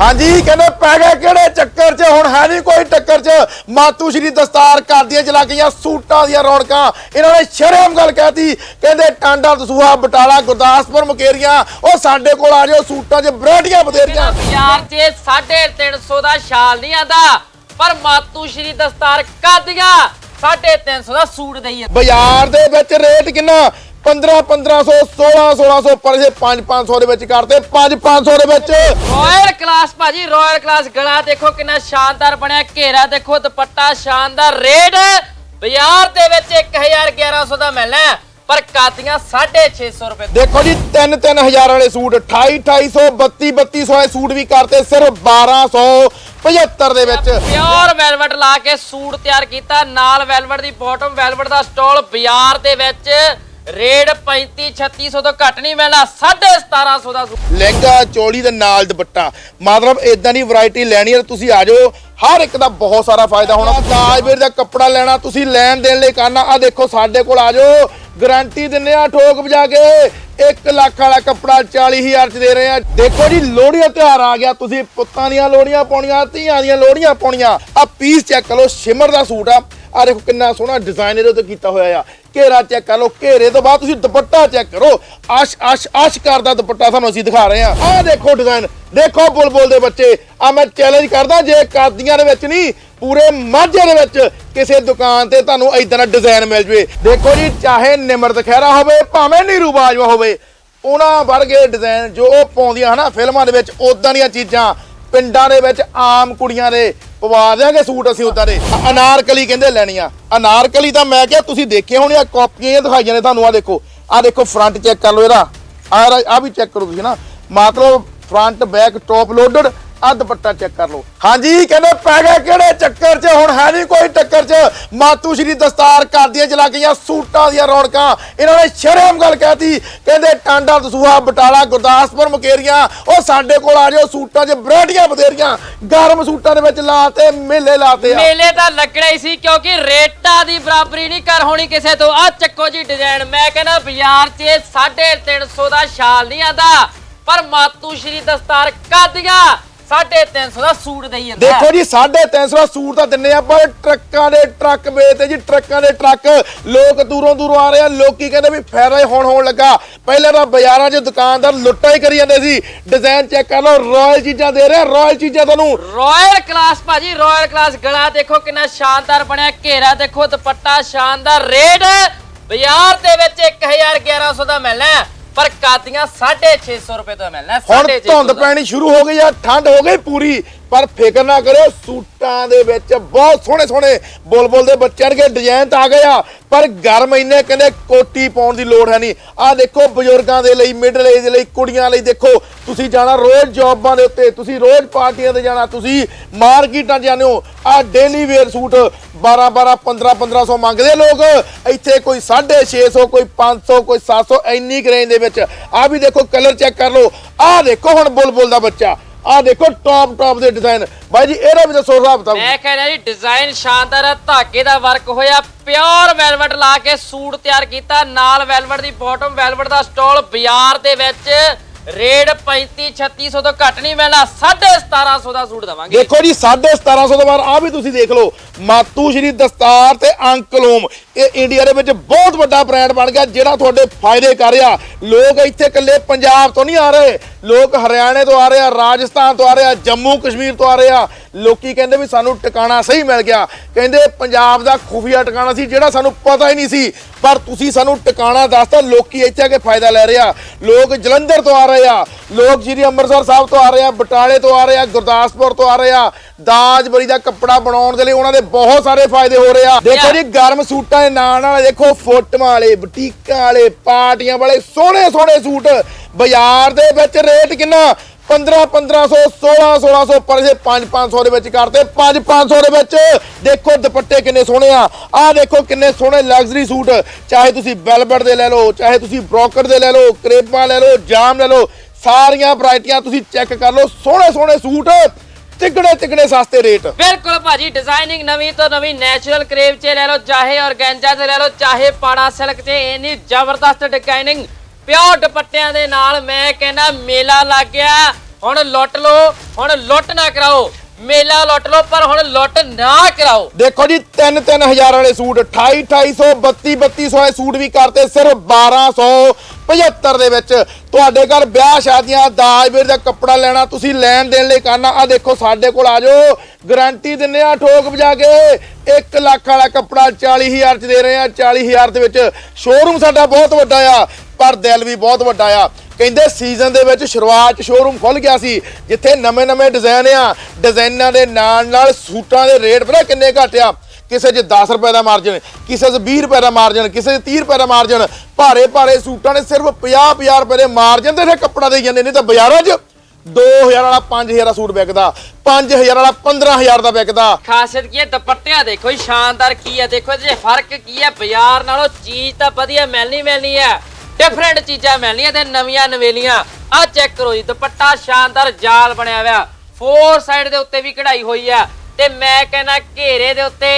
ਹਾਂਜੀ ਕਹਿੰਦੇ ਪੈ ਗਏ ਕਿਹੜੇ ਚੱਕਰ 'ਚ? ਹੁਣ ਹੈ ਨਹੀਂ ਕੋਈ ਟੱਕਰ 'ਚ। ਮਾਤੂ ਸ਼੍ਰੀ ਦਸਤਾਰ ਕਰਦੀਆਂ ਚਲਾ ਗਈਆਂ ਸੂਟਾਂ ਦੀਆਂ ਰੌਣਕਾਂ। ਇਹਨਾਂ ਨੇ ਸ਼ਰਮ ਗੱਲ ਕਹਿਤੀ। ਕਹਿੰਦੇ ਟਾਂਡਾ ਦਸੂਹਾ ਬਟਾਲਾ ਗੁਰਦਾਸਪੁਰ ਮੁਕੇਰੀਆਂ ਉਹ ਸਾਡੇ ਕੋਲ ਆ ਜਾਓ ਸੂਟਾਂ 'ਚ ਵੈਰਾਈਟੀਆਂ ਬਥੇਰੀਆਂ। ਬਾਜ਼ਾਰ 'ਚ 350 ਦਾ ਸ਼ਾਲ ਨਹੀਂ ਆਂਦਾ ਪਰ ਮਾਤੂ ਸ਼੍ਰੀ ਦਸਤਾਰ ਕਾਦੀਆਂ 350 ਦਾ ਸੂਟ ਦਈ ਜਾਂਦੇ। ਬਾਜ਼ਾਰ ਦੇ ਵਿੱਚ ਰੇਟ ਕਿੰਨਾ? 15 1500 16 1600 ਪਰ ਇਹ 5 500 ਦੇ ਵਿੱਚ ਕਰਦੇ 5 500 ਦੇ ਵਿੱਚ। ਰਾਇਲ ਕਲਾਸ ਭਾਜੀ ਰਾਇਲ ਕਲਾਸ ਗਲਾ ਦੇਖੋ ਕਿੰਨਾ ਸ਼ਾਨਦਾਰ ਬਣਿਆ ਘੇਰਾ ਦੇਖੋ ਦੁਪੱਟਾ ਸ਼ਾਨਦਾਰ ਰੇਟ ਬਾਜ਼ਾਰ ਦੇ ਵਿੱਚ 1100 ਦਾ ਮਿਲਣਾ ਪਰ ਕਾਦੀਆਂ 650 ਰੁਪਏ ਦੇਖੋ ਜੀ 3 3000 ਵਾਲੇ ਸੂਟ 28 2800 32 3200 ਵਾਲੇ ਸੂਟ ਵੀ ਕਰਤੇ ਸਿਰਫ 1275 ਦੇ ਵਿੱਚ। ਪਿਓਰ ਵੈਲਵਟ ਲਾ ਕੇ ਸੂਟ ਤਿਆਰ ਕੀਤਾ ਨਾਲ ਵੈਲਵਟ ਦੀ ਬਾਟਮ ਵੈਲਵਟ ਦਾ ਸਟਾਲ ਬਾਜ਼ਾਰ ਦੇ ਵਿੱਚ ਰੇਟ 35 3600 ਤੋਂ ਘੱਟ ਨਹੀਂ ਮਿਲਣਾ 1750 ਦਾ ਲਹਿੰਗਾ, ਚੋਲੀ ਦੇ ਨਾਲ ਦੁਪੱਟਾ। ਮਤਲਬ ਇਦਾਂ ਦੀ ਵੈਰਾਈਟੀ ਲੈਣੀ ਹੈ ਤੁਸੀਂ ਆ ਜਾਓ। ਹਰ ਇੱਕ ਦਾ ਬਹੁਤ ਸਾਰਾ ਫਾਇਦਾ ਹੋਣਾ। ਤਾਜਵੀਰ ਦਾ ਕੱਪੜਾ ਲੈਣਾ, ਤੁਸੀਂ ਲੈਣ ਦੇਣ ਲਈ ਕਰਨਾ। ਆ ਦੇਖੋ ਸਾਡੇ ਕੋਲ ਆ ਜਾਓ। ਗਾਰੰਟੀ ਦਿੰਨੇ ਆ ਠੋਕ ਵਜਾ ਕੇ। 1 ਲੱਖ ਵਾਲਾ ਕੱਪੜਾ 40000 ਚ ਦੇ ਰਹੇ ਆ। ਦੇਖੋ ਜੀ ਲੋਹੜੀ ਦਾ ਤਿਉਹਾਰ ਆ ਗਿਆ। ਤੁਸੀਂ ਪੁੱਤਾਂ ਦੀਆਂ ਲੋਹੜੀਆਂ ਪਾਉਣੀਆਂ, ਧੀਆਂ ਦੀਆਂ ਲੋਹੜੀਆਂ ਪਾਉਣੀਆਂ। ਆ ਪੀਸ ਚੈੱਕ ਕਰੋ ਸ਼ਿਮਰ ਦਾ ਸੂਟ ਆ। ਆ ਦੇਖੋ ਕਿੰਨਾ ਸੋਹਣਾ ਡਿਜ਼ਾਈਨ ਇਹਦੇ ਉੱਤੇ ਕੀਤਾ ਹੋਇਆ ਆ। ਘੇਰਾ ਚੈੱਕ ਕਰ ਲਓ, ਘੇਰੇ ਤੋਂ ਬਾਅਦ ਤੁਸੀਂ ਦੁਪੱਟਾ ਚੈੱਕ ਕਰੋ। ਆਸ਼ ਆਸ਼ ਆਸ਼ ਕਰਦਾ ਦੁਪੱਟਾ ਤੁਹਾਨੂੰ ਅਸੀਂ ਦਿਖਾ ਰਹੇ ਆ। ਆਹ ਦੇਖੋ ਡਿਜ਼ਾਈਨ ਦੇਖੋ ਬੁਲਬੁਲ ਦੇ ਬੱਚੇ। ਆ ਮੈਂ ਚੈਲੰਜ ਕਰਦਾ, ਜੇ ਕਾਦੀਆਂ ਦੇ ਵਿੱਚ ਨਹੀਂ ਪੂਰੇ ਮਾਝੇ ਦੇ ਵਿੱਚ ਕਿਸੇ ਦੁਕਾਨ ਤੇ ਤੁਹਾਨੂੰ ਇਦਾਂ ਦਾ ਡਿਜ਼ਾਈਨ ਮਿਲ ਜਵੇ। ਦੇਖੋ ਜੀ, ਚਾਹੇ ਨਿਮਰਤ ਖਹਿਰਾ ਹੋਵੇ, ਭਾਵੇਂ ਨੀਰੂ ਬਾਜਵਾ ਹੋਵੇ, ਉਹਨਾਂ ਵਰਗੇ ਡਿਜ਼ਾਈਨ ਜੋ ਉਹ ਪਾਉਂਦੀਆਂ ਹਨਾ, ਫਿਲਮਾਂ ਦੇ ਵਿੱਚ ਉਦਾਂ ਦੀਆਂ ਚੀਜ਼ਾਂ ਪਿੰਡਾਂ ਦੇ ਵਿੱਚ ਆਮ ਕੁੜੀਆਂ ਦੇ ਪਵਾ ਦਿਆਂਗੇ ਸੂਟ ਅਸੀਂ ਉਦਾਂ ਦੇ। ਅਨਾਰਕਲੀ ਕਹਿੰਦੇ ਲੈਣੀਆਂ। ਅਨਾਰਕਲੀ ਤਾਂ ਮੈਂ ਕਿਹਾ ਤੁਸੀਂ ਦੇਖੇ ਹੋਣੇ ਆ ਕਾਪੀਆਂ ਦਿਖਾਈਆਂ ਨੇ ਤੁਹਾਨੂੰ ਆ ਦੇਖੋ ਆ ਦੇਖੋ ਫਰੰਟ ਚੈੱਕ ਕਰ ਲਓ ਇਹਦਾ। ਆ ਆ ਵੀ ਚੈੱਕ ਕਰੋ ਤੁਸੀਂ ਨਾ। ਮਤਲਬ ਫਰੰਟ ਬੈਕ ਟੌਪ ਲੋਡਡ ਆ ਦੁਪੱਟਾ ਚੈੱਕ ਕਰ ਲਓ। ਹਾਂਜੀ, ਕਹਿੰਦੇ ਪੈ ਗਿਆ ਕਿਹੜੇ ਚੱਕਰ 'ਚ? ਹੁਣ ਹੈ ਨਹੀਂ ਕੋਈ ਟੱਕਰ 'ਚ। ਮਾਤੂ ਸ਼੍ਰੀ ਦਸਤਾਰ ਕਰਦੀਆਂ ਚਲਾ ਗਈਆਂ ਸੂਟਾਂ ਦੀਆਂ ਰੌਣਕਾਂ। ਇਹਨਾਂ ਨੇ ਸ਼ਰਮ ਗੱਲ ਕਹਿਤੀ, ਕਹਿੰਦੇ ਟਾਂਡਾ, ਦਸੂਹਾ, ਬਟਾਲਾ, ਗੁਰਦਾਸਪੁਰ, ਮੁਕੇਰੀਆਂ, ਉਹ ਸਾਡੇ ਕੋਲ ਆ ਜਾਓ, ਸੂਟਾਂ 'ਚ ਵੈਰਾਈਟੀਆਂ ਬਥੇਰੀਆਂ। ਗਰਮ ਸੂਟਾਂ ਦੇ ਵਿੱਚ ਲਾਤੇ, ਮੇਲੇ ਲਾਤੇ ਆ। ਮੇਲੇ ਤਾਂ ਲੱਗਣਾ ਹੀ ਸੀ, ਕਿਉਂਕਿ ਰੇਟਾਂ ਦੀ ਬਰਾਬਰੀ ਨਹੀਂ ਕਰ ਹੋਣੀ ਕਿਸੇ ਤੋਂ। ਆ ਚੱਕੋ ਜੀ ਡਿਜ਼ਾਈਨ ਮੈਂ ਕਹਿੰਦਾ ਬਾਜ਼ਾਰ 'ਚ 350 ਦਾ ਸ਼ਾਲ ਨਹੀਂ ਆਂਦਾ ਪਰ ਮਾਤੂ ਸ਼੍ਰੀ ਦਸਤਾਰ ਕਾਦੀਆਂ 350 ਦਾ ਸੂਟ ਦਈ ਜਾਂਦਾ। ਦੇਖੋ ਜੀ 350 ਦਾ ਸੂਟ ਤਾਂ ਦਿੰਨੇ ਆ ਪਰ ਟਰੱਕਾਂ ਦੇ ਟਰੱਕ ਵੇਚਦੇ ਜੀ ਟਰੱਕਾਂ ਦੇ ਟਰੱਕ। ਲੋਕ ਦੂਰੋਂ ਦੂਰੋਂ ਆ ਰਹੇ ਆ ਲੋਕੀ ਕਹਿੰਦੇ ਵੀ ਫਾਇਦਾ ਹੀ ਹੁਣ ਹੋਣ ਲੱਗਾ। ਪਹਿਲਾਂ ਤਾਂ ਬਾਜ਼ਾਰਾਂ 'ਚ ਦੁਕਾਨਦਾਰ ਲੁੱਟਾ ਹੀ ਕਰੀ ਜਾਂਦੇ ਸੀ। ਡਿਜ਼ਾਈਨ ਚੈੱਕ ਕਰ ਲਓ ਰਾਇਲ ਚੀਜ਼ਾਂ ਦੇ ਰਹੇ ਰਾਇਲ ਚੀਜ਼ਾਂ ਤੁਹਾਨੂੰ। ਰਾਇਲ ਕਲਾਸ ਭਾਜੀ ਰਾਇਲ ਕਲਾਸ ਗਲਾ ਦੇਖੋ ਕਿੰਨਾ ਸ਼ਾਨਦਾਰ ਬਣਿਆ ਘੇਰਾ ਦੇਖੋ ਦੁਪੱਟਾ ਸ਼ਾਨਦਾਰ ਰੇਟ ਬਾਜ਼ਾਰ ਦੇ ਵਿੱਚ 1100 ਦਾ ਮਿਲਣਾ ਪਰ ਕਾਦੀਆਂ 650 ਰੁਪਏ ਤੋਂ ਮਿਲਣਾ ਹੁਣ 650 ਧੁੰਦ। ਪੈਣੀ ਸ਼ੁਰੂ ਹੋ ਗਈ ਆ ਠੰਡ ਹੋ ਗਈ ਪੂਰੀ ਪਰ ਫਿਕਰ ਨਾ ਕਰੋ ਸੂਟਾਂ ਦੇ ਵਿੱਚ ਬਹੁਤ ਸੋਹਣੇ ਸੋਹਣੇ ਬੁਲਬੁਲ ਦੇ ਬੱਚਿਆਂ ਦੇ ਡਿਜ਼ਾਈਨ ਤਾਂ ਆ ਗਏ ਆ, ਪਰ ਗਰਮ ਇੰਨੇ ਕਹਿੰਦੇ ਕੋਟੀ ਪਾਉਣ ਦੀ ਲੋੜ ਹੈ ਨਹੀਂ। ਆ ਦੇਖੋ ਬਜ਼ੁਰਗਾਂ ਦੇ ਲਈ ਮਿਡਲ ਏਜ ਲਈ, ਕੁੜੀਆਂ ਲਈ ਦੇਖੋ, ਤੁਸੀਂ ਜਾਣਾ ਰੋਜ਼ ਜੌਬਾਂ ਦੇ ਉੱਤੇ, ਤੁਸੀਂ ਰੋਜ਼ ਪਾਰਟੀਆਂ ਤੇ ਜਾਣਾ, ਤੁਸੀਂ ਮਾਰਕੀਟਾਂ 'ਚ ਜਾਂਦੇ ਹੋ ਆ ਡੇਲੀ ਵੇਅਰ ਸੂਟ 12 12 15 1500 ਮੰਗਦੇ ਲੋਕ। ਇੱਥੇ ਕੋਈ 650 ਕੋਈ 500 ਕੋਈ 700 ਇੰਨੀ ਕੁ ਰੇਂਜ ਦੇ ਵਿੱਚ। ਆ ਵੀ ਦੇਖੋ ਕਲਰ ਚੈੱਕ ਕਰ ਲਓ। ਆ ਦੇਖੋ ਹੁਣ ਬੁਲਬੁਲ ਦਾ ਬੱਚਾ। ਆ ਦੇਖੋ ਟੌਪ ਟੌਪ ਦੇ ਡਿਜ਼ਾਈਨ ਬਾਈ ਜੀ, ਇਹਦਾ ਵੀ ਦੱਸੋ, ਹਿਸਾਬ ਤਾਂ ਮੈਂ ਕਹਿੰਦਾ ਜੀ ਡਿਜ਼ਾਈਨ ਸ਼ਾਨਦਾਰ ਹੈ ਧਾਗੇ ਦਾ ਵਰਕ ਹੋਇਆ ਪਿਓਰ ਵੈਲਵਟ ਲਾ ਕੇ ਸੂਟ ਤਿਆਰ ਕੀਤਾ, ਨਾਲ ਵੈਲਵਟ ਦੀ ਬਾਟਮ ਵੈਲਵਟ ਦਾ ਸਟਾਲ ਬਾਜ਼ਾਰ ਦੇ ਵਿੱਚ ਰੇਟ 35 3600 ਤੋਂ ਘੱਟ ਨਹੀਂ ਮਿਲਣਾ 1750 ਦਾ ਸੂਟ ਦਵਾਂਗੇ। ਦੇਖੋ ਜੀ 1750 ਤੋਂ ਬਾਅਦ ਆ ਵੀ ਤੁਸੀਂ ਦੇਖ ਲਓ, ਮਾਤੂ ਸ਼੍ਰੀ ਦਸਤਾਰ ਤੇ ਅੰਕਲੋਮ ਇਹ ਇੰਡੀਆ ਦੇ ਵਿੱਚ ਬਹੁਤ ਵੱਡਾ ਬ੍ਰਾਂਡ ਬਣ ਗਿਆ, ਜਿਹੜਾ ਤੁਹਾਡੇ ਫਾਇਦੇ ਕਰ ਰਿਹਾ। ਲੋਕ ਇੱਥੇ ਇਕੱਲੇ ਪੰਜਾਬ ਤੋਂ ਨਹੀਂ ਆ ਰਹੇ, ਲੋਕ ਹਰਿਆਣੇ ਤੋਂ ਆ ਰਹੇ ਆ, ਰਾਜਸਥਾਨ ਤੋਂ ਆ ਰਹੇ ਆ, ਜੰਮੂ ਕਸ਼ਮੀਰ ਤੋਂ ਆ ਰਹੇ ਆ। ਲੋਕੀ ਕਹਿੰਦੇ ਵੀ ਸਾਨੂੰ ਟਿਕਾਣਾ ਸਹੀ ਮਿਲ ਗਿਆ। ਕਹਿੰਦੇ ਪੰਜਾਬ ਦਾ ਖੁਫੀਆ ਟਿਕਾਣਾ ਸੀ, ਜਿਹੜਾ ਸਾਨੂੰ ਪਤਾ ਹੀ ਨਹੀਂ ਸੀ ਪਰ ਤੁਸੀਂ ਸਾਨੂੰ ਟਿਕਾਣਾ ਦੱਸਤਾ ਲੋਕੀ ਇੱਥੇ ਆ ਕੇ ਫਾਇਦਾ ਲੈ ਰਹੇ ਲੋਕ ਜਲੰਧਰ ਤੋਂ ਆ ਰਹੇ ਆ। ਲੋਕ ਜਿਹੜੀ ਅੰਮ੍ਰਿਤਸਰ ਸਾਹਿਬ ਤੋਂ ਆ ਰਹੇ ਆ ਬਟਾਲੇ ਤੋਂ ਆ ਰਹੇ ਆ ਗੁਰਦਾਸਪੁਰ ਤੋਂ ਆ ਰਹੇ ਆ। ਦਾਜਬਰੀ ਦਾ ਕੱਪੜਾ ਬਣਾਉਣ ਦੇ ਲਈ ਉਹਨਾਂ ਦੇ ਬਹੁਤ ਸਾਰੇ ਫਾਇਦੇ ਹੋ ਰਹੇ ਆ। ਦੇਖੋ ਜੀ ਗਰਮ ਸੂਟਾਂ ਦੇ ਨਾਲ ਨਾਲ ਦੇਖੋ ਫੋਟੋਆਂ ਵਾਲੇ ਬੁਟੀਕਾਂ ਵਾਲੇ ਪਾਰਟੀਆਂ ਵਾਲੇ ਸੋਹਣੇ ਸੋਹਣੇ ਸੂਟ। ਬਾਜ਼ਾਰ ਦੇ ਵਿੱਚ ਰੇਟ ਕਿੰਨਾ? 15 1500 16 1600 ਪਰ ਇਹ 5 500 ਦੇ ਵਿੱਚ ਕਰਤੇ 5 500 ਦੇ ਵਿੱਚ। ਦੇਖੋ ਦੁਪੱਟੇ ਕਿੰਨੇ ਸੋਹਣੇ ਆ। ਆਹ ਦੇਖੋ ਕਿੰਨੇ ਸੋਹਣੇ ਲਗਜ਼ਰੀ ਸੂਟ। ਚਾਹੇ ਤੁਸੀਂ ਵੈਲਵਟ ਦੇ ਲੈ ਲਓ, ਚਾਹੇ ਤੁਸੀਂ ਬ੍ਰੋਕਰ ਦੇ ਲੈ ਲਓ, ਕਰੇਪਾਂ ਲੈ ਲਓ, ਜਾਮ ਲੈ ਲਓ, ਸਾਰੀਆਂ ਵੈਰਾਈਟੀਆਂ ਤੁਸੀਂ ਚੈੱਕ ਕਰ ਲਓ। ਸੋਹਣੇ ਸੋਹਣੇ ਸੂਟ ਤਿਗੜੇ ਤਿਗੜੇ ਸਸਤੇ ਰੇਟ। ਬਿਲਕੁਲ ਭਾਜੀ ਡਿਜ਼ਾਈਨਿੰਗ ਨਵੀਂ ਤੋਂ ਨਵੀਂ ਨੈਚੁਰਲ ਕਰੇਵ 'ਚ ਲੈ ਲਓ, ਚਾਹੇ ਔਰਗੈਂਜਾ 'ਚ ਲੈ ਲਓ, ਚਾਹੇ ਪਾੜਾ ਸਿਲਕ 'ਚ ਇੰਨੀ ਜ਼ਬਰਦਸਤ ਡਿਜ਼ਾਈਨਿੰਗ ਪਿਓ ਦੁਪੱਟਿਆਂ ਦੇ ਨਾਲ ਮੈਂ ਕਹਿੰਦਾ ਮੇਲਾ ਲੱਗ ਗਿਆ ਹੁਣ ਲੁੱਟ ਲਓ, ਹੁਣ ਲੁੱਟ ਨਾ ਕਰਾਓ। ਮੇਲਾ ਲੁੱਟ ਲਓ, ਪਰ ਹੁਣ ਲੁੱਟ ਨਾ ਕਰਾਓ। ਦੇਖੋ ਜੀ 3 3000 ਵਾਲੇ ਸੂਟ 28 2800 32 3200 ਵਾਲੇ ਸੂਟ ਵੀ ਕਰਤੇ, ਸਿਰਫ 1275 ਦੇ ਵਿੱਚ। ਤੁਹਾਡੇ ਘਰ ਵਿਆਹ ਸ਼ਾਦੀਆਂ ਦਾਜ ਵੀਰ ਦਾ ਕੱਪੜਾ ਲੈਣਾ, ਤੁਸੀਂ ਲੈਣ ਦੇਣ ਲਈ ਕਰਨਾ ਆ ਦੇਖੋ ਸਾਡੇ ਕੋਲ ਆ ਜਾਓ। ਗਾਰੰਟੀ ਦਿੰਨੇ ਆ ਠੋਕ ਵਜਾ ਕੇ। 1 ਲੱਖ ਵਾਲਾ ਕੱਪੜਾ 40000 ਚ ਦੇ ਰਹੇ ਆ 40000 ਦੇ ਵਿੱਚ ਸ਼ੋਰੂਮ ਸਾਡਾ ਬਹੁਤ ਵੱਡਾ ਆ, ਪਰ ਦਿਲ ਵੀ ਬਹੁਤ ਵੱਡਾ ਆ। ਕਹਿੰਦੇ ਸੀਜ਼ਨ ਦੇ ਵਿੱਚ ਸ਼ੁਰੂਆਤ 'ਚ ਸ਼ੋਰੂਮ ਖੁੱਲ ਗਿਆ ਸੀ, ਜਿੱਥੇ ਨਵੇਂ-ਨਵੇਂ ਡਿਜ਼ਾਈਨ ਆ। ਡਿਜ਼ਾਈਨਾਂ ਦੇ ਨਾਲ ਨਾਲ ਸੂਟਾਂ ਦੇ ਰੇਟ ਪਤਾ ਕਿੰਨੇ ਘੱਟ ਆ? ਕਿਸੇ 'ਚ 10 ਰੁਪਏ ਦਾ ਮਾਰਜਨ ਕਿਸੇ 'ਚ 20 ਰੁਪਏ ਦਾ ਮਾਰਜਨ ਕਿਸੇ 'ਚ 30 ਰੁਪਏ ਦਾ ਮਾਰਜਨ ਭਾਰੇ ਭਾਰੇ ਸੂਟਾਂ ਨੇ ਸਿਰਫ 50-50 ਰੁਪਏ ਦੇ ਮਾਰਜਨ ਤੇ ਕੱਪੜਾ ਦੇਈ ਜਾਂਦੇ ਨਹੀਂ ਤਾਂ ਬਾਜ਼ਾਰਾਂ 'ਚ 2000 ਵਾਲਾ 5000 ਦਾ ਸੂਟ ਵਿਕਦਾ 5000 ਵਾਲਾ 15000 ਦਾ ਵਿਕਦਾ। ਖਾਸੀਅਤ ਕੀ ਹੈ? ਦੁਪੱਟਿਆਂ ਦੇਖੋ ਜੀ, ਸ਼ਾਨਦਾਰ ਕੀ ਹੈ? ਦੇਖੋ ਜੇ, ਫ਼ਰਕ ਕੀ ਹੈ? ਬਾਜ਼ਾਰ ਨਾਲੋਂ ਚੀਜ਼ ਤਾਂ ਵਧੀਆ ਮਿਲਣੀ ਮਿਲਣੀ ਹੈ। ਡਿਫਰੈਂਟ ਚੀਜ਼ਾਂ ਮਿਲਣੀਆਂ ਤੇ ਨਵੀਆਂ ਨਵੇਲੀਆਂ। ਆ ਚੈੱਕ ਕਰੋ ਜੀ, ਦੁਪੱਟਾ ਸ਼ਾਨਦਾਰ ਜਾਲ ਬਣਿਆ ਹੋਇਆ। ਫੋਰ ਸਾਈਡ ਦੇ ਉੱਤੇ ਵੀ ਕਢਾਈ ਹੋਈ ਹੈ। ਤੇ ਮੈਂ ਕਹਿੰਦਾ ਘੇਰੇ ਦੇ ਉੱਤੇ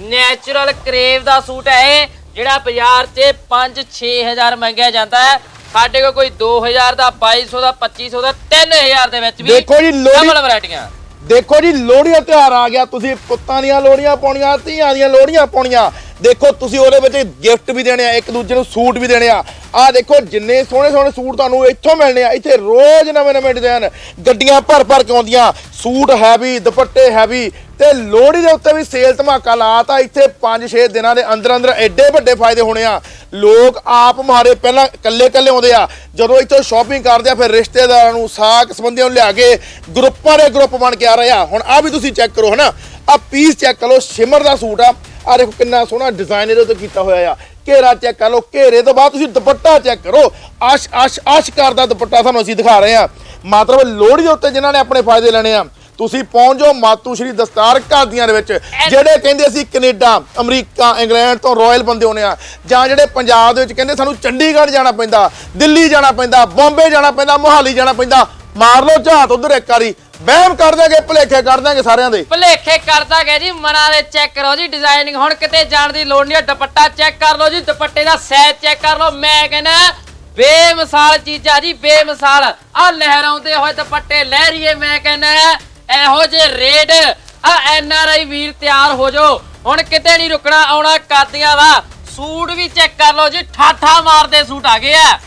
ਨੈਚੁਰਲ ਕਰੇਵ ਦਾ ਸੂਟ ਹੈ ਇਹ ਜਿਹੜਾ ਬਾਜ਼ਾਰ 'ਚ 5-6000 ਮੰਗਿਆ ਜਾਂਦਾ ਹੈ। ਸਾਡੇ ਕੋਲ ਕੋਈ 2000 ਦਾ 2200 ਦਾ 2500 ਦਾ 3000 ਦੇ ਵਿੱਚ ਵੀ ਦੇਖੋ ਜੀ, ਲੋਹੜੀ- ਡਬਲ ਵੈਰਾਈਟੀਆਂ ਦੇਖੋ ਜੀ ਲੋਹੜੀ ਦਾ ਤਿਉਹਾਰ ਆ ਗਿਆ। ਤੁਸੀਂ ਪੁੱਤਾਂ ਦੀਆਂ ਲੋਹੜੀਆਂ ਪਾਉਣੀਆਂ ਧੀਆਂ ਦੀਆਂ ਲੋਹੜੀਆਂ ਪਾਉਣੀਆਂ। ਦੇਖੋ ਤੁਸੀਂ ਉਹਦੇ ਵਿੱਚ ਗਿਫਟ ਵੀ ਦੇਣੇ ਆ ਇੱਕ ਦੂਜੇ ਨੂੰ ਸੂਟ ਵੀ ਦੇਣੇ ਆ। ਆ ਦੇਖੋ ਜਿੰਨੇ ਸੋਹਣੇ ਸੋਹਣੇ ਸੂਟ ਤੁਹਾਨੂੰ ਇੱਥੋਂ ਮਿਲਣੇ ਆ ਇੱਥੇ ਰੋਜ਼ ਨਵੇਂ ਨਵੇਂ ਡਿਜ਼ਾਈਨ ਗੱਡੀਆਂ ਭਰ ਭਰ ਕੇ ਆਉਂਦੀਆਂ। ਸੂਟ ਹੈਵੀ ਦੁਪੱਟੇ ਹੈਵੀ ਤੇ ਲੋਹੜੀ ਦੇ ਉੱਤੇ ਵੀ ਸੇਲ ਧਮਾਕਾ ਲਾਤਾ। ਇੱਥੇ 5-6 ਦਿਨਾਂ ਦੇ ਅੰਦਰ ਅੰਦਰ ਐਡੇ ਵੱਡੇ ਫਾਇਦੇ ਹੋਣੇ ਆ। ਲੋਕ ਆਪ ਮਾਰੇ, ਪਹਿਲਾਂ ਇਕੱਲੇ ਇਕੱਲੇ ਆਉਂਦੇ ਆ। ਜਦੋਂ ਇੱਥੋਂ ਸ਼ਾਪਿੰਗ ਕਰਦੇ ਆ, ਫਿਰ ਰਿਸ਼ਤੇਦਾਰਾਂ ਨੂੰ, ਸਾਕ ਸੰਬੰਧੀਆਂ ਨੂੰ ਲਿਆ ਕੇ ਗਰੁੱਪਾਂ ਦੇ ਗਰੁੱਪ ਬਣ ਕੇ ਆ ਰਹੇ ਆ। ਹੁਣ ਆ ਵੀ ਤੁਸੀਂ ਚੈੱਕ ਕਰੋ, ਹਨਾ? ਆ ਪੀਸ ਚੈੱਕ ਕਰੋ ਸ਼ਿਮਰ ਦਾ ਸੂਟ ਆ। ਆ ਦੇਖੋ ਕਿੰਨਾ ਸੋਹਣਾ ਡਿਜ਼ਾਈਨ ਇਹਦੇ ਉੱਤੇ ਕੀਤਾ ਹੋਇਆ ਆ। ਘੇਰਾ ਚੈੱਕ ਕਰ ਲਓ, ਘੇਰੇ ਤੋਂ ਬਾਅਦ ਤੁਸੀਂ ਦੁਪੱਟਾ ਚੈੱਕ ਕਰੋ। ਆਸ਼ ਆਸ਼ ਆਸ਼ਕਾਰ ਦਾ ਦੁਪੱਟਾ ਤੁਹਾਨੂੰ ਅਸੀਂ ਦਿਖਾ ਰਹੇ ਆ। ਮਤਲਬ ਲੋਹੜੀ ਦੇ ਉੱਤੇ ਜਿਨ੍ਹਾਂ ਨੇ ਆਪਣੇ ਫਾਇਦੇ ਲੈਣੇ ਆ ਤੁਸੀਂ ਪਹੁੰਚ ਜਾਓ ਮਾਤੂ ਸ਼੍ਰੀ ਦਸਤਾਰ ਘਾਦੀਆਂ ਦੇ ਵਿੱਚ ਜਿਹੜੇ ਕਹਿੰਦੇ ਅਸੀਂ ਕੈਨੇਡਾ ਅਮਰੀਕਾ ਇੰਗਲੈਂਡ ਤੋਂ ਰਾਇਲ ਬੰਦੇ ਆਉਨੇ ਆ ਜਾਂ ਜਿਹੜੇ ਪੰਜਾਬ ਦੇ ਵਿੱਚ ਕਹਿੰਦੇ ਸਾਨੂੰ ਚੰਡੀਗੜ੍ਹ ਜਾਣਾ ਪੈਂਦਾ ਦਿੱਲੀ ਜਾਣਾ ਪੈਂਦਾ ਬੰਬੇ ਜਾਣਾ ਪੈਂਦਾ ਮੋਹਾਲੀ ਜਾਣਾ ਪੈਂਦਾ ਮਾਰ ਲਓ ਝਾਤ ਉਧਰ ਇੱਕ ਵਾਰੀ ਵਹਿਮ ਕਰ ਦਾਂਗੇ ਭੁਲੇਖੇ ਕਰ ਦਾਂਗੇ ਸਾਰਿਆਂ ਦੇ। ਭਲੇਖੇ ਕਰਦਾ ਗਿਆ ਜੀ ਮਨਾਂ ਦੇ ਚੈੱਕ ਕਰੋ ਜੀ ਡਿਜ਼ਾਈਨਿੰਗ ਹੁਣ ਕਿਤੇ ਜਾਣ ਦੀ ਲੋੜ ਨਹੀਂ ਹੈ ਦੁਪੱਟਾ ਚੈੱਕ ਕਰ ਲਓ ਜੀ ਦੁਪੱਟੇ ਦਾ ਸਾਈਜ਼ ਚੈੱਕ ਕਰ ਲਓ ਮੈਂ ਕਹਿੰਦਾ ਬੇਮਿਸਾਲ ਚੀਜ਼ਾਂ ਜੀ ਬੇਮਿਸਾਲ ਆ ਲਹਿਰਾਉਂਦੇ ਹੋਏ ਦੁਪੱਟੇ ਲਹਿਰੀਏ ਮੈਂ ਕਹਿੰਦਾ ਇਹੋ ਜੇ ਰੇਡ। ਆ ਐਨ ਆਰ ਆਈ ਵੀਰ ਤਿਆਰ ਹੋ ਜਾਓ। ਹੁਣ ਕਿਤੇ ਨਹੀਂ ਰੁਕਣਾ, ਆਉਣਾ ਕਾਦੀਆਂ ਦਾ ਸੂਟ ਵੀ ਚੈੱਕ ਕਰ ਲਓ ਜੀ, ਠਾਠਾ ਮਾਰਦੇ ਸੂਟ ਆ ਗਏ ਆ।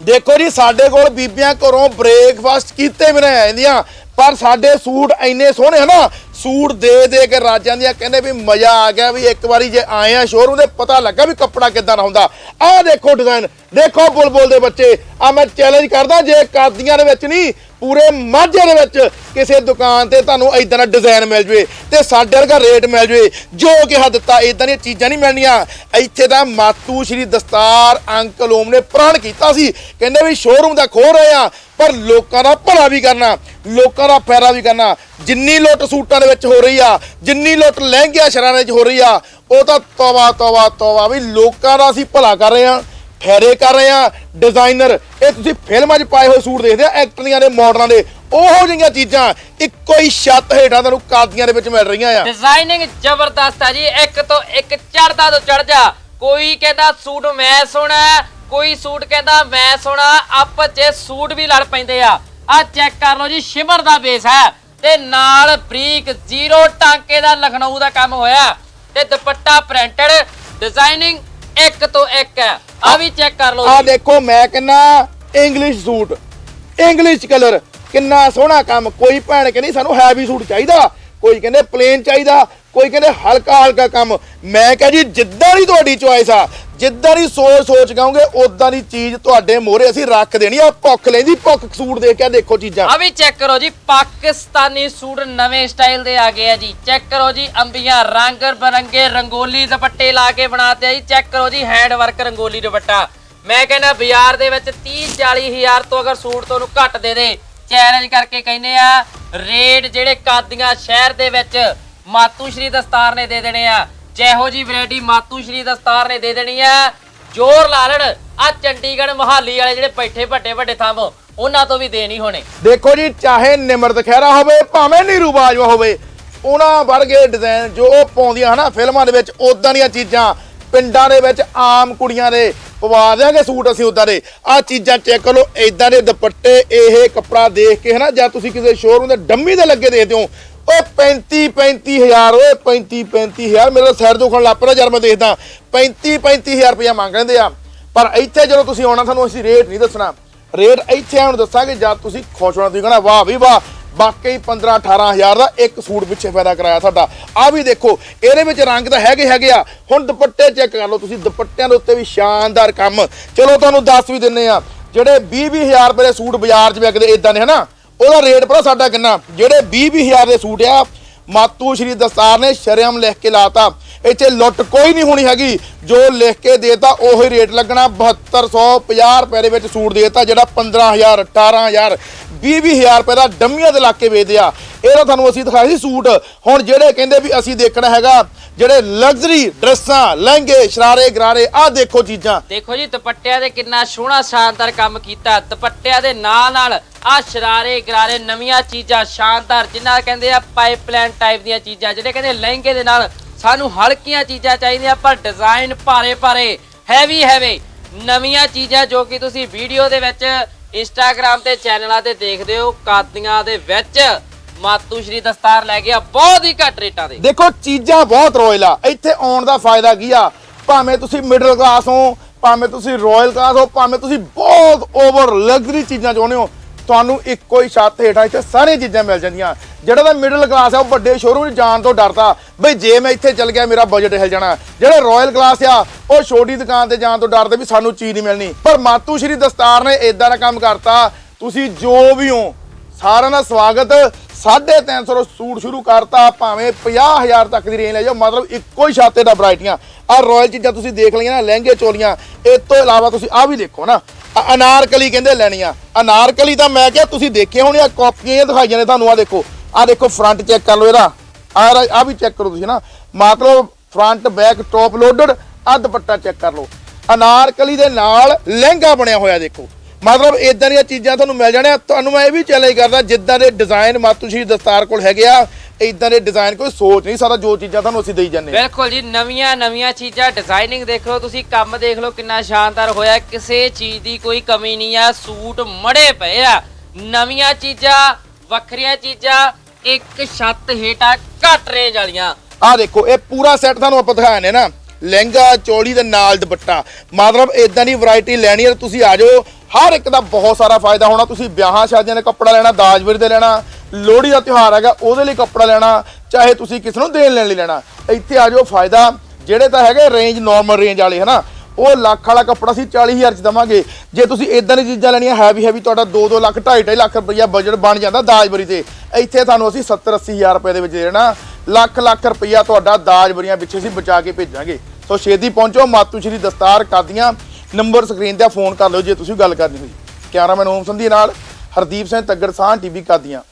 ਦੇਖੋ ਜੀ, ਸਾਡੇ ਕੋਲ ਬੀਬੀਆਂ ਘਰੋਂ ਬ੍ਰੇਕਫਾਸਟ ਕੀਤੇ ਬਿਨਾਂ ਆ ਪਰ ਸਾਡੇ ਸੂਟ ਇੰਨੇ ਸੋਹਣੇ ਹਨਾ ਸੂਟ ਦੇ ਦੇ ਕੇ ਰਾਜਾਂ ਦੀਆਂ ਕਹਿੰਦੇ ਵੀ ਮਜ਼ਾ ਆ ਗਿਆ ਵੀ ਇੱਕ ਵਾਰੀ ਜੇ ਆਏ ਆ ਸ਼ੋਰੂਮ ਦੇ ਪਤਾ ਲੱਗਾ ਵੀ ਕੱਪੜਾ ਕਿੱਦਾਂ ਦਾ ਹੁੰਦਾ। ਆਹ ਦੇਖੋ ਡਿਜ਼ਾਈਨ ਦੇਖੋ ਬੁਲਬੁਲ ਦੇ ਬੱਚੇ ਆ ਮੈਂ ਚੈਲੰਜ ਕਰਦਾ, ਜੇ ਕਾਦੀਆਂ ਦੇ ਵਿੱਚ ਨਹੀਂ ਪੂਰੇ ਮਾਝੇ ਦੇ ਵਿੱਚ ਕਿਸੇ ਦੁਕਾਨ ਤੇ ਤੁਹਾਨੂੰ ਇਦਾਂ ਦਾ ਡਿਜ਼ਾਈਨ ਮਿਲ ਜਵੇ ਤੇ ਸਾਡੇ ਵਰਗਾ ਰੇਟ ਮਿਲ ਜਵੇ, ਜੋ ਕਿਹਾ ਦਿੱਤਾ ਇਦਾਂ ਦੀਆਂ ਚੀਜ਼ਾਂ ਨਹੀਂ ਮਿਲਣੀਆਂ। ਇੱਥੇ ਤਾਂ ਮਾਤੂ ਸ਼੍ਰੀ ਦਸਤਾਰ ਅੰਕਲ ਓਮ ਨੇ ਪ੍ਰਣ ਕੀਤਾ ਸੀ। ਕਹਿੰਦੇ ਵੀ ਸ਼ੋਰੂਮ ਦਾ ਖੋ ਰਹੇ ਆ, ਪਰ ਲੋਕਾਂ ਦਾ ਭਲਾ ਵੀ ਕਰਨਾ, ਲੋਕਾਂ ਦਾ ਫਾਇਦਾ ਵੀ ਕਰਨਾ। ਜਿੰਨੀ ਲੁੱਟ ਸੂਟਾਂ ਦੇ ਵਿੱਚ ਹੋ ਰਹੀ ਆ, ਜਿੰਨੀ ਲੁੱਟ ਲਹਿੰਗਿਆਂ ਸ਼ਰਾਰੇ ਵਿੱਚ ਹੋ ਰਹੀ ਆ, ਉਹ ਤਾਂ ਤਵਾ ਤਵਾ ਤਵਾ ਵੀ ਲੋਕਾਂ ਦਾ ਅਸੀਂ ਭਲਾ ਕਰ ਰਹੇ ਆ। ਫੇਰੇ ਕਰ ਰਹੇ ਆ ਡਿਜ਼ਾਈਨਰ ਇਹ ਤੁਸੀਂ ਫਿਲਮਾਂ 'ਚ ਪਾਏ ਹੋਏ ਸੂਟ ਦੇਖਦੇ ਆ ਐਕਟਰੀਆਂ ਦੇ ਮਾਡਲਾਂ ਦੇ, ਉਹੋ ਜਿਹੀਆਂ ਚੀਜ਼ਾਂ ਇੱਕੋ ਹੀ ਛੱਤ ਹੇਠਾਂ ਤੁਹਾਨੂੰ ਕਾਦੀਆਂ ਦੇ ਵਿੱਚ ਮਿਲ ਰਹੀਆਂ ਆ। ਡਿਜ਼ਾਈਨਿੰਗ ਜ਼ਬਰਦਸਤ ਹੈ ਜੀ, ਇੱਕ ਤੋਂ ਇੱਕ ਚੜਦਾ ਤੋਂ ਚੜ ਜਾ। ਕੋਈ ਕਹਿੰਦਾ ਸੂਟ ਮੈਂ ਸੋਹਣਾ, ਕੋਈ ਸੂਟ ਕਹਿੰਦਾ ਮੈਂ ਸੋਹਣਾ ਆਪਸ 'ਚ ਸੂਟ ਵੀ ਲੜ ਪੈਂਦੇ ਆ। ਆ ਚੈੱਕ ਕਰ ਲਓ ਜੀ, ਸ਼ਿਮਰ ਦਾ ਬੇਸ ਹੈ। ਤੇ ਨਾਲ ਬਰੀਕ ਜ਼ੀਰੋ ਟਾਂਕੇ ਦਾ ਲਖਨਊ ਦਾ ਕੰਮ ਹੋਇਆ। ਤੇ ਦੁਪੱਟਾ ਪ੍ਰਿੰਟਡ ਡਿਜ਼ਾਈਨਿੰਗ ਇੱਕ ਤੋਂ ਇੱਕ ਹੈ। ਆ ਵੀ ਚੈੱਕ ਕਰ ਲਓ ਆ ਦੇਖੋ ਮੈਂ ਕਹਿੰਨਾ ਇੰਗਲਿਸ਼ ਸੂਟ ਇੰਗਲਿਸ਼ ਕਲਰ ਕਿੰਨਾ ਸੋਹਣਾ ਕੰਮ। ਕੋਈ ਭੈਣ ਕਹਿੰਦੀ ਸਾਨੂੰ ਹੈਵੀ ਸੂਟ ਚਾਹੀਦਾ ਕੋਈ ਕਹਿੰਦੇ ਪਲੇਨ ਚਾਹੀਦਾ ਕੋਈ ਕਹਿੰਦੇ ਹਲਕਾ ਹਲਕਾ ਕੰਮ। ਮੈਂ ਕਹਾਂ ਜੀ, ਜਿੱਦਾਂ ਦੀ ਤੁਹਾਡੀ ਚੁਆਇਸ ਆ, ਜਿੱਦਾਂ ਦੀ ਸੋਚ ਸੋਚ ਗਾਉਂਗੇ ਉਦਾਂ ਦੀ ਚੀਜ਼ ਤੁਹਾਡੇ ਮੋਹਰੇ ਅਸੀਂ ਰੱਖ ਦੇਣੀ ਆ। ਭੁੱਖ ਲੈਂਦੀ, ਭੁੱਖ ਸੂਟ ਦੇਖ ਕੇ ਦੇਖੋ ਚੀਜ਼ਾਂ। ਆ ਵੀ ਚੈੱਕ ਕਰੋ ਜੀ, ਪਾਕਿਸਤਾਨੀ ਸੂਟ ਨਵੇਂ ਸਟਾਈਲ ਦੇ ਆ ਗਏ ਆ ਜੀ। ਚੈੱਕ ਕਰੋ ਜੀ, ਅੰਬੀਆਂ ਰੰਗ ਬਰੰਗੇ ਰੰਗੋਲੀ ਦੁਪੱਟੇ ਲਾ ਕੇ ਬਣਾਤੇ ਆ ਜੀ। ਚੈੱਕ ਕਰੋ ਜੀ ਹੈਂਡ ਵਰਕ ਰੰਗੋਲੀ ਦੁਪੱਟਾ। ਮੈਂ ਕਹਿੰਦਾ ਬਾਜ਼ਾਰ ਦੇ ਵਿੱਚ 30 40 ਹਜ਼ਾਰ ਤੋਂ ਅਗਰ ਸੂਟ ਤੁਹਾਨੂੰ ਘੱਟ ਦੇ ਦੇ ਚੈਲੰਜ ਕਰਕੇ ਕਹਿੰਦੇ ਆ, ਰੇਟ ਜਿਹੜੇ ਕਾਦੀਆਂ ਸ਼ਹਿਰ ਦੇ ਵਿੱਚ ਮਾਤੂ ਸ਼੍ਰੀ ਦਸਤਾਰ ਨੇ ਦੇ ਦੇਣੇ ਆ। ਜਿਹੋ ਜੀ ਵੈਰਾਈਟੀ ਮਾਤੂ ਸ਼੍ਰੀ ਦਸਤਾਰ ਨੇ ਦੇ ਦੇਣੀ ਆ। ਜ਼ੋਰ ਲਾ ਲੈਣ, ਆ ਚੰਡੀਗੜ੍ਹ ਮੋਹਾਲੀ ਵਾਲੇ ਜਿਹੜੇ ਬੈਠੇ ਵੱਡੇ ਵੱਡੇ ਥੰਮ ਉਹਨਾਂ ਤੋਂ ਵੀ ਦੇ ਹੋਣੇ। ਦੇਖੋ ਜੀ, ਚਾਹੇ ਨਿਮਰਤ ਖਹਿਰਾ ਹੋਵੇ, ਭਾਵੇਂ ਨੀਰੂ ਬਾਜਵਾ ਹੋਵੇ, ਉਹਨਾਂ ਵਰਗੇ ਡਿਜ਼ਾਈਨ ਜੋ ਉਹ ਪਾਉਂਦੀਆਂ ਹਨਾ, ਫਿਲਮਾਂ ਦੇ ਵਿੱਚ ਉਦਾਂ ਦੀਆਂ ਚੀਜ਼ਾਂ, ਪਿੰਡਾਂ ਦੇ ਵਿੱਚ ਆਮ ਕੁੜੀਆਂ ਦੇ ਪਵਾ ਦਿਆਂਗੇ ਸੂਟ ਅਸੀਂ ਉਦਾਂ ਦੇ। ਆ ਚੀਜ਼ਾਂ ਚੈੱਕ ਕਰੋ ਇਦਾਂ ਦੇ ਦੁਪੱਟੇ, ਇਹ ਕੱਪੜਾ ਦੇਖ ਕੇ ਹਨਾ, ਜਾਂ ਤੁਸੀਂ ਕਿਸੇ ਸ਼ੋਰੂਮ ਦੇ ਡੰਮੀ ਦੇ ਲੱਗੇ ਦੇਖਦੇ ਹੋ ਓਏ 35 35000 ਓਏ 35 35000 ਮੇਰਾ ਸਿਰ ਦੁਖਣ ਲੱਗ ਪਿਆ ਯਾਰ ਮੈਂ ਦੇਖਦਾ। 35 35000 ਰੁਪਇਆ ਮੰਗ ਲੈਂਦੇ ਆ। ਪਰ ਇੱਥੇ ਜਦੋਂ ਤੁਸੀਂ ਆਉਣਾ, ਤੁਹਾਨੂੰ ਅਸੀਂ ਰੇਟ ਨਹੀਂ ਦੱਸਣਾ। ਰੇਟ ਇੱਥੇ ਹੁਣ ਦੱਸਾਂਗੇ, ਜਦ ਤੁਸੀਂ ਖੁਸ਼ ਹੋਣਾ, ਤੁਸੀਂ ਕਹਣਾ, ਵਾਹ ਵੀ ਵਾਹ, ਵਾਕਈ 15 18000 ਦਾ ਇੱਕ ਸੂਟ ਪਿੱਛੇ ਫਾਇਦਾ ਕਰਾਇਆ ਸਾਡਾ। ਆ ਵੀ ਦੇਖੋ, ਇਹਦੇ ਵਿੱਚ ਰੰਗ ਤਾਂ ਹੈਗੇ ਹੈਗੇ ਆ। ਹੁਣ ਦੁਪੱਟੇ ਚੈੱਕ ਕਰ ਲਓ ਤੁਸੀਂ, ਦੁਪੱਟਿਆਂ ਦੇ ਉੱਤੇ ਵੀ ਸ਼ਾਨਦਾਰ ਕੰਮ। ਚਲੋ ਤੁਹਾਨੂੰ ਦੱਸ ਵੀ ਦਿੰਨੇ ਆ, ਜਿਹੜੇ 20 20000 ਰੁਪਏ ਦੇ ਸੂਟ ਬਾਜ਼ਾਰ 'ਚ ਵਿਕਦੇ ਇਦਾਂ ਨੇ ਹਨਾ? ਉਹਦਾ ਰੇਟ ਪਤਾ ਸਾਡਾ ਕਿੰਨਾ? ਜਿਹੜੇ 20 20000 ਦੇ ਸੂਟ ਆ, ਮਾਤੂ ਸ਼੍ਰੀ ਦਸਤਾਰ ਨੇ ਸ਼ਰਮ ਲਿਖ ਕੇ ਲਾਤਾ। ਇੱਥੇ ਲੁੱਟ ਕੋਈ ਨਹੀਂ ਹੋਣੀ ਹੈਗੀ। ਜੋ ਲਿਖ ਕੇ ਦੇਤਾ, ਉਹੀ ਰੇਟ ਲੱਗਣਾ। 7250 ਰੁਪਏ ਦੇ ਵਿੱਚ ਸੂਟ ਦੇਤਾ, ਜਿਹੜਾ 15000 18000 20000 ਰੁਪਏ ਦਾ ਡੰਮੀਆਂ ਦੇ ਲਾ ਕੇ ਵੇਚਦੇ ਆ। ਇਹਦਾ ਤੁਹਾਨੂੰ ਅਸੀਂ ਦਿਖਾਇਆ ਸੀ ਸੂਟ। ਹੁਣ ਜਿਹੜੇ ਕਹਿੰਦੇ ਵੀ ਅਸੀਂ ਦੇਖਣਾ ਹੈਗਾ, ਜਿਹੜੇ ਲਗਜ਼ਰੀ ਡਰੈਸਾਂ, ਲਹਿੰਗੇ, ਸ਼ਰਾਰੇ, ਗਰਾਰੇ, ਆਹ ਦੇਖੋ ਚੀਜ਼ਾਂ। ਦੇਖੋ ਜੀ, ਦੁਪੱਟਿਆਂ ਦੇ ਕਿੰਨਾ ਸੋਹਣਾ ਸ਼ਾਨਦਾਰ ਕੰਮ ਕੀਤਾ। ਦੁਪੱਟਿਆਂ ਦੇ ਨਾਲ ਨਾਲ ਆ ਸ਼ਰਾਰੇ ਗਰਾਰੇ ਨਵੀਆਂ ਚੀਜ਼ਾਂ ਸ਼ਾਨਦਾਰ ਜਿਨ੍ਹਾਂ ਕਹਿੰਦੇ ਆ ਪਾਈਪਲਾਈਨ ਟਾਈਪ ਦੀਆਂ ਚੀਜ਼ਾਂ, ਜਿਹੜੇ ਕਹਿੰਦੇ ਲਹਿੰਗੇ ਦੇ ਨਾਲ ਸਾਨੂੰ ਹਲਕੀਆਂ ਚੀਜ਼ਾਂ ਚਾਹੀਦੀਆਂ, ਪਰ ਡਿਜ਼ਾਈਨ ਭਾਰੇ ਭਾਰੇ ਹੈਵੀ ਹੈਵੇ ਨਵੀਆਂ ਚੀਜ਼ਾਂ ਜੋ ਕਿ ਤੁਸੀਂ ਵੀਡੀਓ ਦੇ ਵਿੱਚ ਇੰਸਟਾਗ੍ਰam ਤੇ ਚੈਨਲਾਂ ਤੇ ਦੇਖਦੇ ਹੋ, ਕਾਦੀਆਂ ਦੇ ਵਿੱਚ ਮਾਤੂ ਸ਼੍ਰੀ ਦਸਤਾਰ ਲੈ ਗਿਆ, ਬਹੁਤ ਹੀ ਘੱਟ ਰੇਟਾਂ ਦੇ ਦੇਖੋ, ਚੀਜ਼ਾਂ ਬਹੁਤ ਰੋਇਲ ਆ, ਇੱਥੇ ਆਉਣ ਦਾ ਫਾਇਦਾ ਕੀ ਆ? ਭਾਵੇਂ ਤੁਸੀਂ ਮਿਡਲ ਕਲਾਸ ਹੋ, ਭਾਵੇਂ ਤੁਸੀਂ ਰਾਇਲ ਕਲਾਸ ਹੋ, ਭਾਵੇਂ ਤੁਸੀਂ ਬਹੁਤ ਓਵਰ ਲਗਜ਼ਰੀ ਚੀਜ਼ਾਂ ਚਾਹੁੰਦੇ ਹੋ ਤੁਹਾਨੂੰ ਇੱਕੋ ਹੀ ਛੱਤ ਹੇਠਾਂ ਇੱਥੇ ਸਾਰੀਆਂ ਚੀਜ਼ਾਂ ਮਿਲ ਜਾਂਦੀਆਂ। ਜਿਹੜਾ ਤਾਂ ਮਿਡਲ ਕਲਾਸ ਆ, ਉਹ ਵੱਡੇ ਸ਼ੋਰੂਮ 'ਚ ਜਾਣ ਤੋਂ ਡਰਦਾ। ਬਈ ਜੇ ਮੈਂ ਇੱਥੇ ਚੱਲ ਗਿਆ, ਮੇਰਾ ਬਜਟ ਹਿਲ ਜਾਣਾ। ਜਿਹੜੇ ਰਾਇਲ ਕਲਾਸ ਆ, ਉਹ ਛੋਟੀ ਦੁਕਾਨ ਤੇ ਜਾਣ ਤੋਂ ਡਰਦੇ ਵੀ ਸਾਨੂੰ ਚੀਜ਼ ਨਹੀਂ ਮਿਲਣੀ। ਪਰ ਮਾਤੂ ਸ਼੍ਰੀ ਦਸਤਾਰ ਨੇ ਇਦਾਂ ਦਾ ਕੰਮ ਕਰਤਾ, ਤੁਸੀਂ ਜੋ ਵੀ ਹੋ, ਸਾਰਿਆਂ ਦਾ ਸਵਾਗਤ। 350 ਦਾ ਸੂਟ ਸ਼ੁਰੂ ਕਰਤਾ, ਭਾਵੇਂ 50000 ਤੱਕ ਦੀ ਰੇਂਜ ਲੈ ਜਾਓ, ਮਤਲਬ ਇੱਕੋ ਹੀ ਛਾਤੇ ਦਾ ਵੈਰਾਈਟੀਆਂ ਆ। ਰਾਇਲ ਚੀਜ਼ਾਂ ਤੁਸੀਂ ਦੇਖ ਲਈਆਂ ਨਾ, ਲਹਿੰਗੇ ਚੋਲੀਆਂ ਇਸ ਤੋਂ ਇਲਾਵਾ ਤੁਸੀਂ ਆ ਵੀ ਦੇਖੋ ਨਾ। ਆਹ ਅਨਾਰਕਲੀ ਕਹਿੰਦੇ ਲੈਣੀਆਂ। ਅਨਾਰਕਲੀ ਤਾਂ ਮੈਂ ਕਿਹਾ ਤੁਸੀਂ ਦੇਖੇ ਹੋਣੇ ਆ ਕਾਪੀਆਂ ਜਿਹੀਆਂ ਦਿਖਾਈਆਂ ਨੇ ਤੁਹਾਨੂੰ ਆ ਦੇਖੋ ਆ ਦੇਖੋ ਫਰੰਟ ਚੈੱਕ ਕਰ ਲਓ ਇਹਦਾ। ਆ ਆ ਵੀ ਚੈੱਕ ਕਰੋ ਤੁਸੀਂ ਨਾ। ਮਤਲਬ ਫਰੰਟ ਬੈਕ ਟੌਪ ਲੋਡਡ ਆ ਦੁਪੱਟਾ ਚੈੱਕ ਕਰ ਲਓ। ਅਨਾਰਕਲੀ ਦੇ ਨਾਲ ਲਹਿੰਗਾ ਬਣਿਆ ਹੋਇਆ ਦੇਖੋ। ਮਤਲਬ ਇਦਾਂ ਦੀਆਂ ਚੀਜ਼ਾਂ ਤੁਹਾਨੂੰ ਮਿਲ ਜਾਣੀਆਂ। ਤੁਹਾਨੂੰ ਮੈਂ ਇਹ ਵੀ ਚੈਲੰਜ ਕਰਦਾ, ਜਿੱਦਾਂ ਦੇ ਡਿਜ਼ਾਈਨ ਮਾਤੂਸ਼ੀ ਦਸਤਾਰ ਕੋਲ ਹੈਗੇ ਆ ਇਦਾਂ ਦੇ ਡਿਜ਼ਾਈਨ ਕੋਈ ਸੋਚ ਨਹੀਂ ਸਕਦਾ ਜੋ ਚੀਜ਼ਾਂ ਤੁਹਾਨੂੰ ਅਸੀਂ ਦੇਈ ਜਾਂਦੇ ਹਾਂ। ਬਿਲਕੁਲ ਜੀ ਨਵੀਆਂ ਨਵੀਆਂ ਚੀਜ਼ਾਂ ਡਿਜ਼ਾਈਨਿੰਗ ਦੇਖ ਲਓ ਤੁਸੀਂ ਕੰਮ ਦੇਖ ਲਓ ਕਿੰਨਾ ਸ਼ਾਨਦਾਰ ਹੋਇਆ ਕਿਸੇ ਚੀਜ਼ ਦੀ ਕੋਈ ਕਮੀ ਨਹੀਂ ਆ ਸੂਟ ਮੜੇ ਪਏ ਆ। ਨਵੀਆਂ ਚੀਜ਼ਾਂ ਵੱਖਰੀਆਂ ਚੀਜ਼ਾਂ ਇੱਕ ਛੱਤ ਹੇਠਾਂ ਘੱਟ ਰੇਂਜ ਵਾਲੀਆਂ। ਆਹ ਦੇਖੋ ਇਹ ਪੂਰਾ ਸੈੱਟ ਤੁਹਾਨੂੰ ਆਪਾਂ ਦਿਖਾਇਆ ਨੇ ਨਾ। ਲਹਿੰਗਾ ਚੋਲੀ ਦੇ ਨਾਲ ਦੁਪੱਟਾ। ਮਤਲਬ ਇਦਾਂ ਦੀ ਵੈਰਾਈਟੀ ਲੈਣੀ ਹੈ ਤੁਸੀਂ ਆ ਜਾਓ। ਹਰ ਇੱਕ ਦਾ ਬਹੁਤ ਸਾਰਾ ਫਾਇਦਾ ਹੋਣਾ ਤੁਸੀਂ ਵਿਆਹਾਂ ਸ਼ਾਦੀਆਂ ਦੇ ਕੱਪੜਾ ਲੈਣਾ ਦਾਜ ਵੀਰ ਦੇ ਲੈਣਾ ਲੋਹੜੀ ਦਾ ਤਿਉਹਾਰ ਹੈਗਾ, ਉਹਦੇ ਲਈ ਕੱਪੜਾ ਲੈਣਾ, ਚਾਹੇ ਤੁਸੀਂ ਕਿਸੇ ਨੂੰ ਦੇਣ ਲੈਣ ਲਈ ਲੈਣਾ। ਇੱਥੇ ਆ ਜਾਓ, ਫਾਇਦਾ ਜਿਹੜੇ ਤਾਂ ਹੈਗੇ ਰੇਂਜ ਨਾਰਮਲ ਰੇਂਜ ਵਾਲੇ, ਹਨਾ? ਉਹ ਲੱਖ ਵਾਲਾ ਕੱਪੜਾ ਸੀ 40000 ਚ ਦਵਾਂਗੇ। ਜੇ ਤੁਸੀਂ ਇਦਾਂ ਦੀ ਚੀਜ਼ਾਂ ਲੈਣੀਆਂ ਹੈਵੀ ਹੈਵੀ ਤੁਹਾਡਾ 2-2 ਲੱਖ 2.5 ਲੱਖ ਰੁਪਈਆ ਬਜਟ ਬਣ ਜਾਂਦਾ ਦਾਜਬਰੀ ਤੇ। ਇੱਥੇ ਤੁਹਾਨੂੰ ਅਸੀਂ 70-80000 ਰੁਪਏ ਦੇ ਵਿੱਚ ਦੇਣਾ। ਲੱਖ ਲੱਖ ਰੁਪਈਆ ਤੁਹਾਡਾ ਦਾਜਬਰੀਆਂ ਪਿੱਛੇ ਅਸੀਂ ਬਚਾ ਕੇ ਭੇਜਾਂਗੇ। ਸੋ ਛੇਤੀ ਪਹੁੰਚੋ ਮਾਤੂ ਸ਼੍ਰੀ ਦਸਤਾਰ ਕਾਦੀਆਂ ਨੰਬਰ ਸਕਰੀਨ ਤੇ ਫੋਨ ਕਰ ਲਓ ਜੇ ਤੁਸੀਂ ਗੱਲ ਕਰਨੀ ਹੋਈ। ਕੈਮਰਾਮੈਨ ਓਮ ਸੰਧੀ ਨਾਲ ਹਰਦੀਪ ਸਿੰਘ ਤੱਗੜ ਸਾਹ ਟੀਵੀ ਕਾਦੀਆਂ